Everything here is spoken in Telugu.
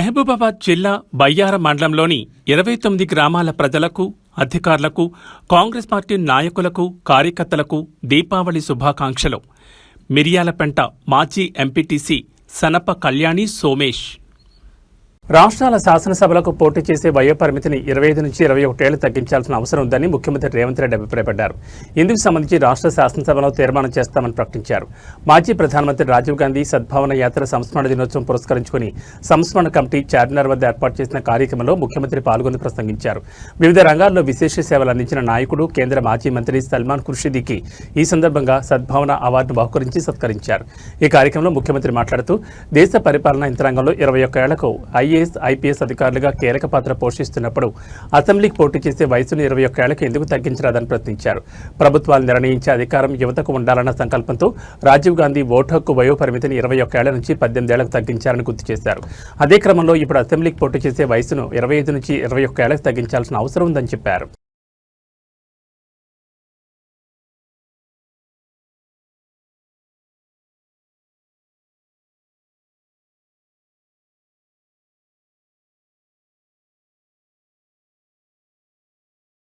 మహబూబాబాద్ జిల్లా బయ్యార మండలంలోని ఇరవై తొమ్మిది గ్రామాల ప్రజలకు అధికారులకు కాంగ్రెస్ పార్టీ నాయకులకు కార్యకర్తలకు దీపావళి శుభాకాంక్షలు. మిర్యాలపెంట మాజీ ఎంపీటీసీ సనప కళ్యాణి సోమేష్. రాష్ట్రాల శాసనసభలకు పోటీ చేసే వయోపరిమితిని ఇరవై ఐదు నుంచి ఇరవై ఒకటేళ్ళు తగ్గించాల్సిన అవసరం ఉందని ముఖ్యమంత్రి రేవంత్ రెడ్డి అభిప్రాయపడ్డారు. ఇందుకు సంబంధించి రాష్ట్ర శాసనసభలో తీర్మానం చేస్తామని ప్రకటించారు. మాజీ ప్రధానమంత్రి రాజీవ్ గాంధీ సద్భావన యాత్ర సంస్మరణ దినోత్సవం పురస్కరించుకుని సంస్మరణ కమిటీ చార్మినార్ వద్ద ఏర్పాటు చేసిన కార్యక్రమంలో ముఖ్యమంత్రి పాల్గొని ప్రసంగించారు. వివిధ రంగాల్లో విశేష సేవలు అందించిన నాయకుడు కేంద్ర మాజీ మంత్రి సల్మాన్ ఖుర్షిదీకి ఈ సందర్భంగా సద్భావన అవార్డును బహుకరించి సత్కరించారు. ఈ కార్యక్రమంలో ముఖ్యమంత్రి మాట్లాడుతూ దేశ పరిపాలనా యంత్రాంగంలో ఇరవై ఒక్క ఏళ్ళకు ఐఏఎస్ ఐపీఎస్ అధికారులుగా కీలక పాత్ర పోషిస్తున్నప్పుడు అసెంబ్లీకి పోటీ చేసే వయసును ఇరవై ఒక్క ఏళ్ళకు ఎందుకు తగ్గించరాదని ప్రశ్నించారు. ప్రభుత్వాలు నిర్ణయించే అధికారం యువతకు ఉండాలన్న సంకల్పంతో రాజీవ్ గాంధీ ఓటు హక్కు వయో పరిమితిని ఇరవై ఒక్క ఏళ్ళ నుంచి పద్దెనిమిది ఏళ్ళకు తగ్గించారని గుర్తు చేశారు. అదే క్రమంలో ఇప్పుడు అసెంబ్లీకి పోటీ చేసే వయసును ఇరవై ఐదు నుంచి ఇరవై ఒక్క ఏళ్ళకు తగ్గించాల్సిన అవసరం ఉందని చెప్పారు.